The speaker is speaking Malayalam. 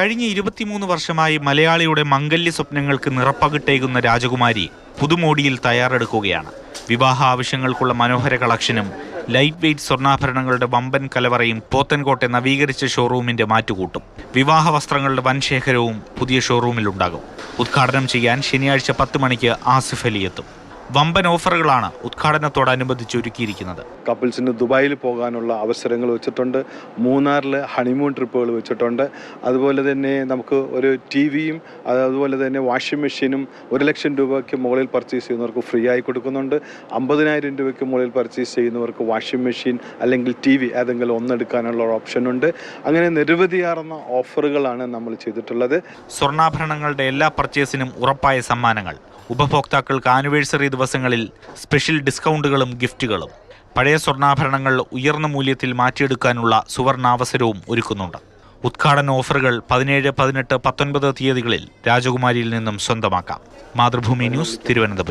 കഴിഞ്ഞ ഇരുപത്തിമൂന്ന് വർഷമായി മലയാളിയുടെ മംഗല്യ സ്വപ്നങ്ങൾക്ക് നിറപ്പകിട്ടേകുന്ന രാജകുമാരി പുതുമോടിയിൽ തയ്യാറെടുക്കുകയാണ്. വിവാഹ ആവശ്യങ്ങൾക്കുള്ള മനോഹര കളക്ഷനും ലൈറ്റ് വെയ്റ്റ് സ്വർണാഭരണങ്ങളുടെ വമ്പൻ കലവറയും പോത്തൻകോട്ടെ നവീകരിച്ച ഷോറൂമിന്റെ മാറ്റുകൂട്ടും. വിവാഹ വസ്ത്രങ്ങളുടെ വൻ ശേഖരവും പുതിയ ഷോറൂമിലുണ്ടാകും. ഉദ്ഘാടനം ചെയ്യാൻ ശനിയാഴ്ച പത്ത് മണിക്ക് ആസിഫ് അലി എത്തും. വമ്പൻ ഓഫറുകളാണ് ഉദ്ഘാടനത്തോടനുബന്ധിച്ച് ഒരുക്കിയിരിക്കുന്നത്. കപ്പിൾസിന് ദുബായിൽ പോകാനുള്ള അവസരങ്ങൾ വെച്ചിട്ടുണ്ട്. മൂന്നാറിൽ ഹണിമൂൺ ട്രിപ്പുകൾ വെച്ചിട്ടുണ്ട്. അതുപോലെ തന്നെ നമുക്ക് ഒരു ടി വിയും അതുപോലെ തന്നെ വാഷിംഗ് മെഷീനും ഒരു ലക്ഷം രൂപയ്ക്ക് മുകളിൽ പർച്ചേസ് ചെയ്യുന്നവർക്ക് ഫ്രീ ആയി കൊടുക്കുന്നുണ്ട്. അമ്പതിനായിരം രൂപയ്ക്ക് മുകളിൽ പർച്ചേസ് ചെയ്യുന്നവർക്ക് വാഷിംഗ് മെഷീൻ അല്ലെങ്കിൽ ടി വി ഏതെങ്കിലും ഒന്നെടുക്കാനുള്ള ഓപ്ഷനുണ്ട് അങ്ങനെ നിരവധിയാർന്ന ഓഫറുകളാണ് നമ്മൾ ചെയ്തിട്ടുള്ളത്. സ്വർണാഭരണങ്ങളുടെ എല്ലാ പർച്ചേസിനും ഉറപ്പായ സമ്മാനങ്ങൾ. ഉപഭോക്താക്കൾക്ക് ആനിവേഴ്സറി ദിവസങ്ങളിൽ സ്പെഷ്യൽ ഡിസ്കൗണ്ടുകളും ഗിഫ്റ്റുകളും. പഴയ സ്വർണാഭരണങ്ങൾ ഉയർന്ന മൂല്യത്തിൽ മാറ്റിയെടുക്കാനുള്ള സുവർണാവസരവും ഒരുക്കുന്നുണ്ട്. ഉദ്ഘാടന ഓഫറുകൾ പതിനേഴ് പതിനെട്ട് പത്തൊൻപത് തീയതികളിൽ രാജകുമാരിയിൽ നിന്നും സ്വന്തമാക്കാം. മാതൃഭൂമി ന്യൂസ് തിരുവനന്തപുരം.